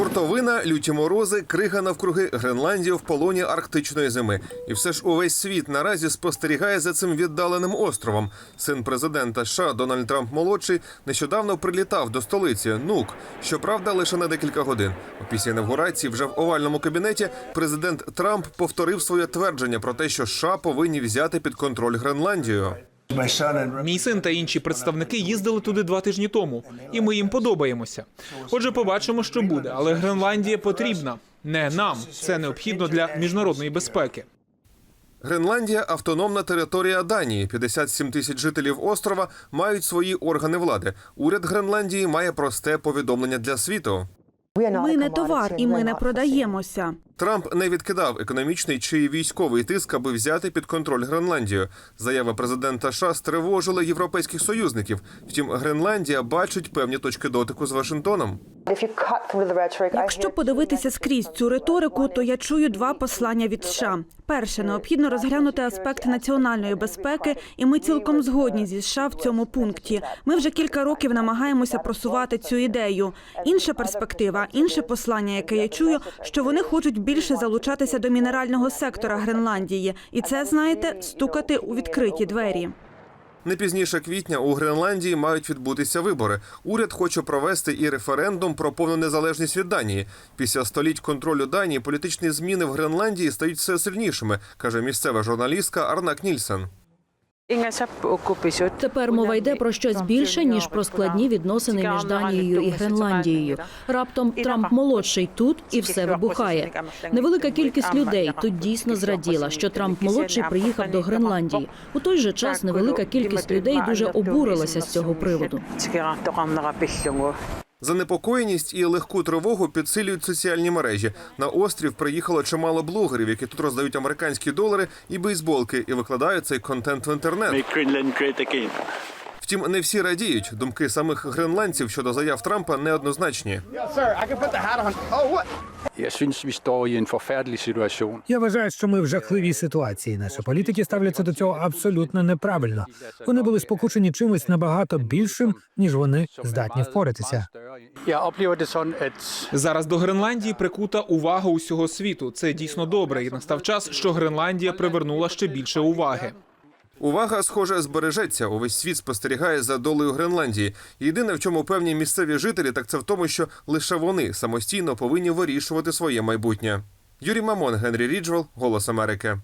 Хуртовина, люті морози, крига навкруги Гренландію в полоні арктичної зими. І все ж увесь світ наразі спостерігає за цим віддаленим островом. Син президента США Дональд Трамп молодший нещодавно прилітав до столиці Нук. Щоправда, лише на декілька годин. Після інавгурації вже в овальному кабінеті президент Трамп повторив своє твердження про те, що США повинні взяти під контроль Гренландію. Мій син та інші представники їздили туди два тижні тому, і ми їм подобаємося. Отже, побачимо, що буде. Але Гренландія потрібна не нам. Це необхідно для міжнародної безпеки. Гренландія автономна територія Данії. 57 тисяч жителів острова мають свої органи влади. Уряд Гренландії має просте повідомлення для світу. Ми не товар і ми не продаємося. Трамп не відкидав економічний чи військовий тиск, аби взяти під контроль Гренландію. Заяви президента США стривожила європейських союзників. Втім, Гренландія бачить певні точки дотику з Вашингтоном. Якщо подивитися скрізь цю риторику, то я чую два послання від США. Перше, необхідно розглянути аспекти національної безпеки, і ми цілком згодні зі США в цьому пункті. Ми вже кілька років намагаємося просувати цю ідею. Інша перспектива, інше послання, яке я чую, що вони хочуть більше залучатися до мінерального сектора Гренландії, і це знаєте, стукати у відкриті двері. Не пізніше квітня у Гренландії мають відбутися вибори. Уряд хоче провести і референдум про повну незалежність від Данії. Після століть контролю Данії політичні зміни в Гренландії стають все сильнішими, каже місцева журналістка Арнак Нільсен. Тепер мова йде про щось більше ніж про складні відносини між Данією і Гренландією. Раптом Трамп молодший тут і все вибухає. Невелика кількість людей тут дійсно зраділа, що Трамп молодший приїхав до Гренландії. У той же час невелика кількість людей дуже обурилася з цього приводу. Занепокоєність і легку тривогу підсилюють соціальні мережі. На острів приїхало чимало блогерів, які тут роздають американські долари і бейсболки, і викладають цей контент в інтернет. Втім, не всі радіють. Думки самих гренландців щодо заяв Трампа неоднозначні. Situation. Я вважаю, що ми в жахливій ситуації. Наші політики ставляться до цього абсолютно неправильно. Вони були спокушені чимось набагато більшим, ніж вони здатні впоратися. Зараз до Гренландії прикута увага усього світу. Це дійсно добре, і настав час, що Гренландія привернула ще більше уваги. Увага, схоже, збережеться. Увесь світ спостерігає за долею Гренландії. Єдине, в чому певні місцеві жителі, так це в тому, що лише вони самостійно повинні вирішувати своє майбутнє. Юрій Мамон, Генрі Ріджвел, Голос Америки.